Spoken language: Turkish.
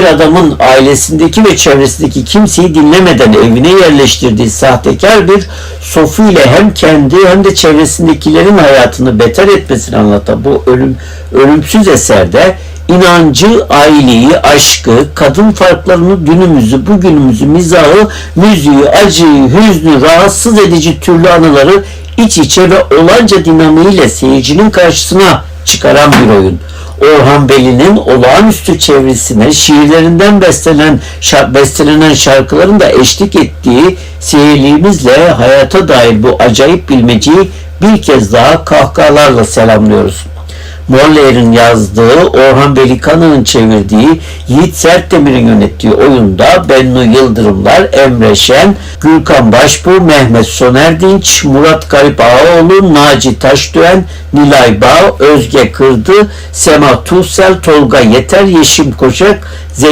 bir adamın ailesindeki ve çevresindeki kimseyi dinlemeden evine yerleştirdiği sahtekar bir sofu ile hem kendi hem de çevresindekilerin hayatını beter etmesini anlatan bu ölüm, ölümsüz eserde inancı, aileyi, aşkı, kadın farklarını, dünümüzü, bugünümüzü, mizahı, müziği, acıyı, hüznü, rahatsız edici türlü anıları iç içe ve olanca dinamiğiyle seyircinin karşısına çıkaran bir oyun. Orhan Veli'nin olağanüstü çevresine şiirlerinden bestelenen, şa- bestelenen şarkıların da eşlik ettiği seyirliğimizle hayata dair bu acayip bilmeceyi bir kez daha kahkahalarla selamlıyoruz. Moller'in yazdığı, Orhan Velikan'ın çevirdiği, Yiğit Sertdemir'in yönettiği oyunda Bennu Yıldırımlar, Emre Şen, Gürkan Başbuğ, Mehmet Soner Dinç, Murat Garip Ağaoğlu, Naci Taşdöğen, Nilay Bağ, Özge Kırdı, Sema Tuğsel, Tolga Yeter, Yeşim Koçak,